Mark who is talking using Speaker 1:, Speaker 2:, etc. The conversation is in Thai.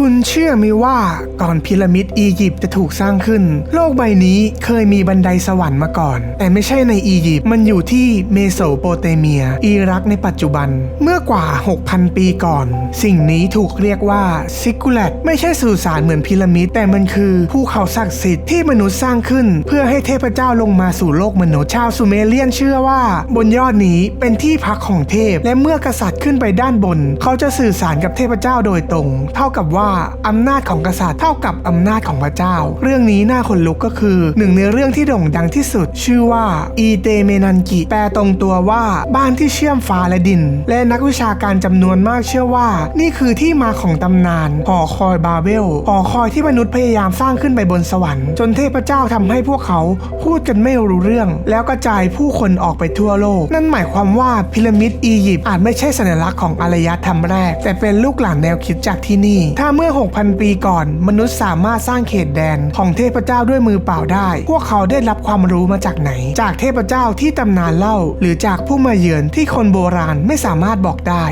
Speaker 1: คุณเชื่อไหมว่าก่อนพีระมิดอียิปต์จะถูกสร้างขึ้น โลกใบนี้เคยมีบันไดสวรรค์มาก่อน แต่ไม่ใช่ในอียิปต์มันอยู่ที่เมโสโปเตเมีย อิรักในปัจจุบันเมื่อกว่า 6,000 ปีก่อน สิ่งนี้ถูกเรียกว่าซิกูเลตไม่ใช่สุสานเหมือนพีระมิด แต่มันคือภูเขาศักดิ์สิทธิ์ที่มนุษย์สร้างขึ้น เพื่อให้เทพเจ้าลงมาสู่โลกมนุษย์ชาวซูเมเรียนเชื่อว่า บนยอดนี้เป็นที่พักของเทพ และเมื่อกษัตริย์ขึ้นไปด้านบน เขาจะสื่อสารกับเทพเจ้าโดยตรง เท่ากับว่าอำนาจของกษัตริย์เท่ากับอำนาจของพระเจ้า เรื่องนี้น่าขนลุกก็คือหนึ่งในเรื่องที่โด่งดังที่สุด ชื่อว่าอีเตเมนันกิแปลตรงตัวว่าบ้านที่เชื่อมฟ้าและดิน และนักวิชาการจำนวนมากเชื่อว่า นี่คือที่มาของตำนานหอคอยบาเบลหอคอยที่มนุษย์พยายามสร้างขึ้นไปบนสวรรค์ จนเทพเจ้าทำให้พวกเขาพูดกันไม่รู้เรื่อง แล้วกระจายผู้คนออกไปทั่วโลก นั่นหมายความว่าพีระมิดอียิปต์อาจไม่ใช่สัญลักษณ์ของอารยธรรมแรก แต่เป็นลูกหลานแนวคิดจากที่นี่ถ้าเมื่อ 6,000 ปีก่อน มนุษย์สามารถสร้างเขตแดนของเทพเจ้าด้วยมือเปล่าได้ พวกเขาได้รับความรู้มาจากไหน จากเทพเจ้าที่ตำนานเล่า หรือจากผู้มาเยือนที่คนโบราณไม่สามารถบอกได้